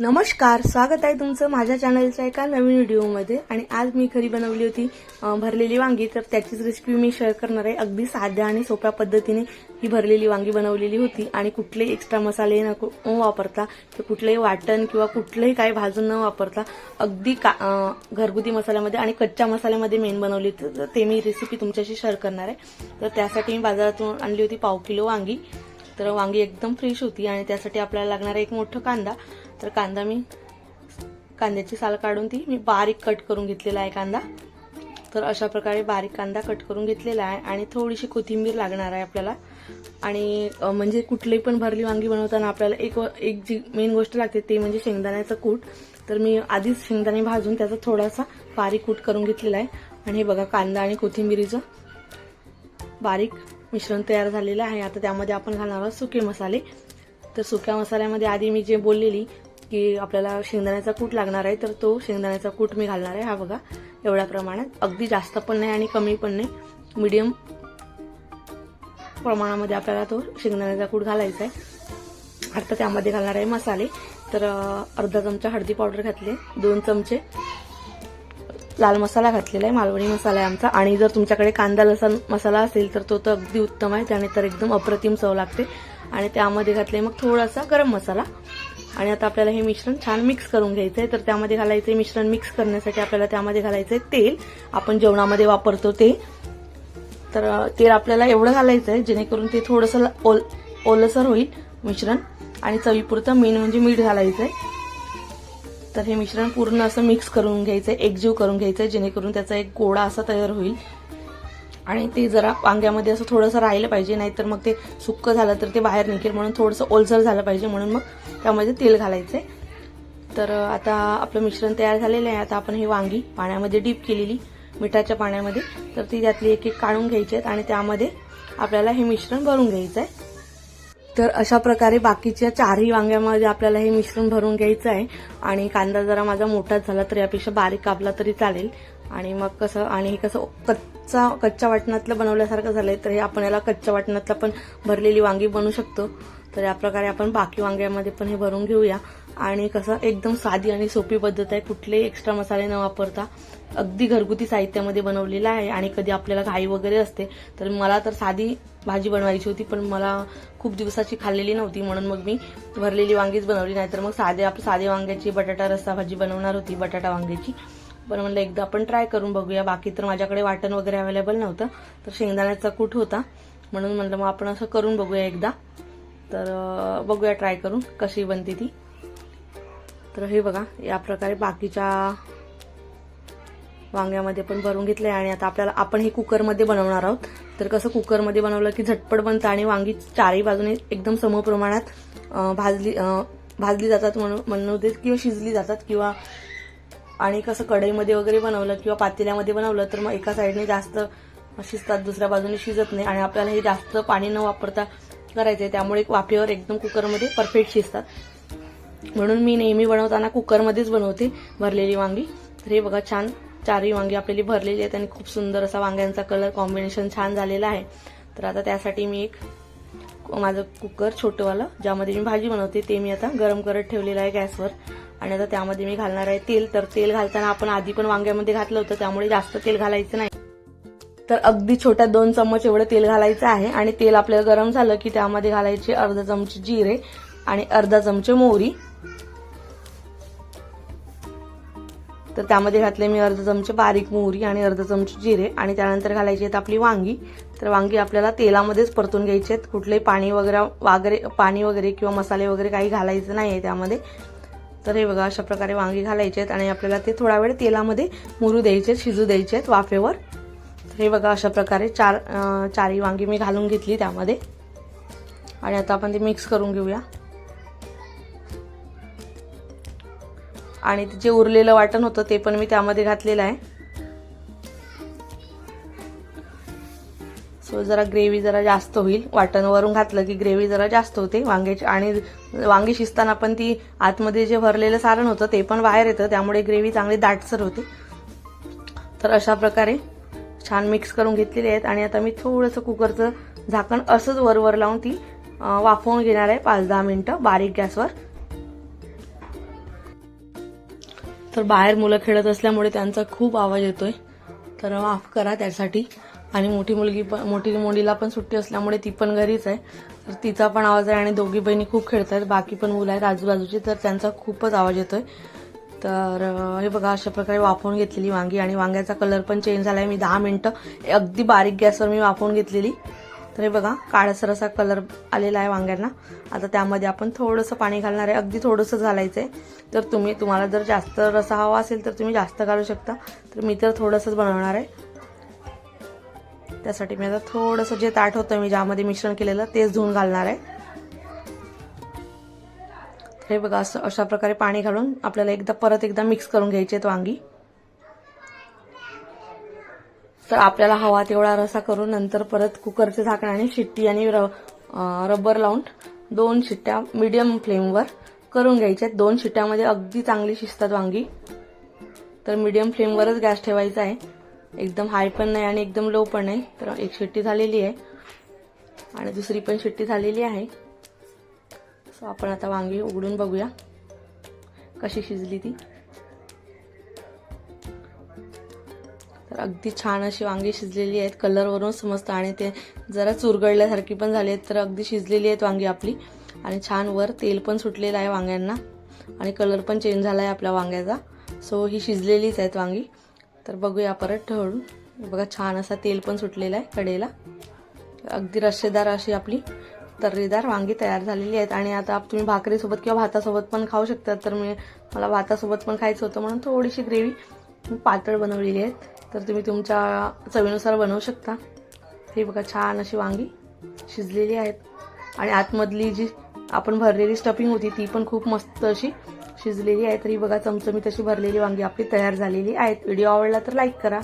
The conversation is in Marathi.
नमस्कार स्वागत आहे तुमचं माझ्या चॅनलच्या एका नवीन व्हिडिओमध्ये आणि आज मी घरी बनवली होती भरलेली वांगी. तर त्याचीच रेसिपी मी शेअर करणार आहे. अगदी साध्या आणि सोप्या पद्धतीने ही भरलेली वांगी बनवलेली होती. आणि कुठलेही एक्स्ट्रा मसाले न वापरता तर कुठलेही वाटण किंवा कुठलंही काही भाजून न वापरता अगदी का घरगुती मसाल्यामध्ये आणि कच्च्या मसाल्यामध्ये मेन बनवली. होती तर ते मी रेसिपी तुमच्याशी शेअर करणार आहे. तर त्यासाठी मी बाजारातून आणली होती पाव किलो वांगी. तर वांगी एकदम फ्रेश होती आणि त्यासाठी आपल्याला लागणारा एक मोठं कांदा. तर कांदा मी कांद्याची साल काढून ती मी बारीक कट करून घेतलेला आहे कांदा. तर अशा प्रकारे बारीक कांदा कट करून घेतलेला आहे आणि थोडीशी कोथिंबीर लागणार आहे आपल्याला. आणि म्हणजे कुठलीही पण भरली वांगी बनवताना आपल्याला एक व- एक जी मेन गोष्ट लागते ते म्हणजे शेंगदाण्याचं कूट. तर मी आधीच शेंगदाणे भाजून त्याचा थोडासा बारीक कूट करून घेतलेला आहे. आणि हे बघा कांदा आणि कोथिंबीरीचं बारीक मिश्रण तयार झालेलं आहे. आता त्यामध्ये आपण घालणार आहोत सुके मसाले. तर सुक्या मसाल्यामध्ये आधी मी जे बोललेली की आपल्याला शेंगदाण्याचा कूट लागणार आहे तर तो शेंगदाण्याचा कूट मी घालणार आहे. हा बघा एवढ्या प्रमाणात. अगदी जास्त पण नाही आणि कमी पण नाही. मीडियम प्रमाणामध्ये आपल्याला तो शेंगदाण्याचा कूट घालायचा आहे. आता त्यामध्ये घालणार आहे मसाले. तर अर्धा चमचा हळदी पावडर घातली दोन चमचे लाल मसाला घातलेला आहे. मालवणी मसाला आहे आमचा. आणि जर तुमच्याकडे कांदा लसण मसाला असेल तर तो तर अगदी उत्तम आहे. त्याने तर एकदम अप्रतिम चव लागते. आणि त्यामध्ये घातले मग थोडासा गरम मसाला. आणि आता आपल्याला हे मिश्रण छान मिक्स करून घ्यायचं आहे तर त्यामध्ये घालायचं मिश्रण मिक्स करण्यासाठी आपल्याला त्यामध्ये घालायचं आहे तेल. आपण जेवणामध्ये वापरतो ते. तर तेल आपल्याला एवढं घालायचं आहे जेणेकरून ते थोडंसं ल- ओल ओलसर होईल मिश्रण. आणि चवीपुरतं मेन म्हणजे मीठ घालायचं आहे तर हे मिश्रण पूर्ण असं मिक्स करून घ्यायचं आहे एकजीव करून घ्यायचं आहे जेणेकरून त्याचा एक गोळा असा तयार होईल. आणि ते जरा वांग्यामध्ये असं थोडंसं राहिलं पाहिजे नाहीतर मग ते सुक्क झालं तर ते बाहेर निघेल म्हणून थोडंसं ओलसर झालं पाहिजे म्हणून मग त्यामध्ये तेल घालायचं. आहे तर आता आपलं मिश्रण तयार झालेलं आहे. आता आपण ही वांगी पाण्यामध्ये डीप केलेली मिठाच्या पाण्यामध्ये. तर ती त्यातली एक एक काढून घ्यायची आहेत आणि त्यामध्ये आपल्याला हे मिश्रण भरून घ्यायचं आहे तर अशा प्रकारे बाकीच्या चारही वांग्यामध्ये आपल्याला हे मिश्रण भरून घ्यायचं आहे आणि कांदा जरा माझा मोठाच झाला तर यापेक्षा बारीक कापला तरी चालेल. आणि मग कसं आणि हे कसं कच्चा कच्च्या वाटणातलं बनवल्यासारखं झालंय तर हे आपण याला कच्च्या वाटणातलं पण भरलेली वांगी बनवू शकतो. तर या प्रकारे आपण बाकी वांग्यामध्ये पण हे भरून घेऊया. आणि कसं एकदम साधी आणि सोपी पद्धत आहे कुठलेही एक्स्ट्रा मसाले न वापरता. अगदी घरगुती साहित्यामध्ये बनवलेला आहे आणि कधी आपल्याला घाई वगैरे असते तर मला तर साधी भाजी बनवायची होती पण मला खूप दिवसाची खाल्लेली नव्हती म्हणून मग मी भरलेली वांगीच बनवली. नाहीतर मग साधे आपली साधे वांग्याची बटाटा रस्सा भाजी बनवणार होती बटाटा वांग्याची. बरं म्हणलं एकदा आपण ट्राय करून बघूया. बाकी तर माझ्याकडे वाटण वगैरे अवेलेबल नव्हतं. तर शेंगदाण्याचा कूट होता. म्हणून म्हणलं मग आपण असं करून बघूया एकदा. तर बघूया ट्राय करून कशी बनते ती. तर हे बघा या प्रकारे बाकीच्या वांग्यामध्ये पण भरून घेतले आणि आता आपल्याला आपण हे कुकरमध्ये बनवणार आहोत. तर कसं कुकरमध्ये बनवलं की झटपट बनतं आणि वांगी चारही बाजूने एकदम समप्रमाणात भाजली भाजली जातात म्हणून म्हणून देत किंवा शिजली जातात किंवा आणि कसं कढईमध्ये वगैरे बनवलं किंवा पातेल्यामध्ये बनवलं तर मग एका साईडने जास्त शिजतात दुसऱ्या बाजूने शिजत नाही. आणि आपल्याला हे जास्त पाणी न वापरता करायचं आहे त्यामुळे वाफेवर एकदम कुकरमध्ये परफेक्ट शिजतात. म्हणून मी नेहमी बनवताना कुकरमध्येच बनवते भरलेली वांगी. तर हे बघा छान चारही वांगी आपल्याली भरलेली आहेत आणि खूप सुंदर असा वांग्यांचा कलर कॉम्बिनेशन छान झालेला आहे. तर आता त्यासाठी मी एक माझं कुकर छोटंवालं ज्यामध्ये मी भाजी बनवते ते मी आता गरम करत ठेवलेलं आहे गॅसवर. आणि आता त्यामध्ये मी घालणार आहे तेल. तर तेल घालताना आपण आधी पण वांग्यामध्ये घातलं होतं त्यामुळे जास्त तेल घालायचं नाही. तर अगदी छोट्या दोन चम्मच एवढं तेल घालायचं आहे आणि तेल आपल्याला गरम झालं की त्यामध्ये घालायचे अर्धा चमचे जिरे आणि अर्धा चमचे मोहरी. तर त्यामध्ये घातले मी अर्धा चमचे बारीक मोहरी आणि अर्धा चमचे जिरे आणि त्यानंतर घालायची आहेत आपली वांगी. तर वांगी आपल्याला तेलामध्येच परतून घ्यायची आहेत. कुठलेही पाणी वगैरे वगैरे पाणी वगैरे किंवा मसाले वगैरे काही घालायचं नाही आहे त्यामध्ये. तर हे बघा अशा प्रकारे वांगी घालायचे आहेत आणि आपल्याला ते थोडा वेळ तेलामध्ये मुरू द्यायचे आहेत शिजू द्यायचे आहेत वाफेवर. हे बघा अशा प्रकारे चार चारी चारही वांगी मी घालून घेतली त्यामध्ये. आणि आता आपण ते मिक्स करून घेऊया. आणि ते जे उरलेलं वाटण होतं ते पण मी त्यामध्ये घातलेलं आहे. जरा ग्रेव्ही जरा जास्त होईल. वाटण वरून घातलं की ग्रेव्ही जरा जास्त होते. वांग्याची आणि वांगी शिजताना पण ती आतमध्ये जे भरलेलं सारण होतं ते पण बाहेर येतं. त्यामुळे ग्रेव्ही चांगली दाटसर होते. तर अशा प्रकारे छान मिक्स करून घेतलेले आहेत. आणि आता मी थोडंसं कुकरचं झाकण असंच वरवर लावून ती वाफवून घेणार आहे. पाच दहा मिनटं बारीक गॅसवर. तर बाहेर मुलं खेळत असल्यामुळे त्यांचा खूप आवाज येतोय. तर माफ करा त्यासाठी. आणि मोठी मुलगी पण मोठी मुलीला पण सुट्टी असल्यामुळे ती पण घरीच आहे. तर तिचा पण आवाज आहे आणि दोघी बहिणी खूप खेळत आहेत बाकी पण मुलं आहेत आजूबाजूची तर त्यांचा खूपच आवाज येतोय. तर हे बघा अशा प्रकारे वाफवून घेतलेली वांगी. आणि वांग्याचा कलर पण चेंज झाला आहे मी दहा मिनटं अगदी बारीक गॅसवर मी वाफवून घेतलेली. तर हे बघा काळसर असा कलर आलेला आहे वांग्यांना. आता त्यामध्ये आपण थोडंसं पाणी घालणार आहे. अगदी थोडंसं घालायचं आहे तर तुम्ही तुम्हाला जर जास्त रसा हवा असेल तर तुम्ही जास्त घालू शकता. तर मी तर थोडंसंच बनवणार आहे. त्यासाठी मी आता थोडंसं जे ताट होतं मी ज्यामध्ये मिश्रण केलेलं तेच धुवून घालणार आहे. हे बघा असं अशा प्रकारे पाणी घालून आपल्याला एकदा परत एकदा मिक्स करून घ्यायचे आहेत वांगी. तर आपल्याला हवा तेवढा रसा करून नंतर परत कुकरचे झाकणाने शिट्टी आणि र- रबर लावून दोन शिट्ट्या मीडियम फ्लेमवर करून घ्यायच्या आहेत दोन शिट्ट्यामध्ये अगदी चांगली शिजतात वांगी. तर मीडियम फ्लेमवरच गॅस ठेवायचा आहे. एकदम हाय पण नाही आणि एकदम लो पण नाही. तर एक शिट्टी झालेली आहे. आणि दुसरी पण शिट्टी झालेली आहे. सो आपण आता वांगी उघडून बघूया कशी शिजली ती. तर अगदी छान अशी वांगी शिजलेली आहेत. कलरवरून समजतं आणि ते जरा चुरगळल्यासारखी पण झाली आहेत तर अगदी शिजलेली आहेत वांगी आपली. आणि छान वर तेल पण सुटलेलं आहे वांग्यांना. आणि कलर पण चेंज झाला आहे आपल्या वांग्याचा. सो ही शिजलेलीच आहेत वांगी. तर बघूया परत ठळून बघा छान असा तेल पण सुटलेला आहे कडेला. अगदी रस्सेदार अशी आपली तर्रीदार वांगी तयार झालेली आहेत. आणि आता तुम्ही भाकरीसोबत किंवा भातासोबत पण खाऊ शकता. तर मी मला भातासोबत पण खायचं होतं म्हणून थोडीशी ग्रेव्ही पातळ बनवलेली आहेत. तर तुम्ही तुमच्या चवीनुसार बनवू शकता. हे बघा छान अशी वांगी शिजलेली आहेत. आणि आतमधली जी आपण भरलेली स्टफिंग होती ती पण खूप मस्त अशी शिजलेली आहे. तर ही बघा चमचमीत अशी भरलेली वांगी आपली तयार झालेली आहेत. व्हिडिओ आवडला तर लाईक करा.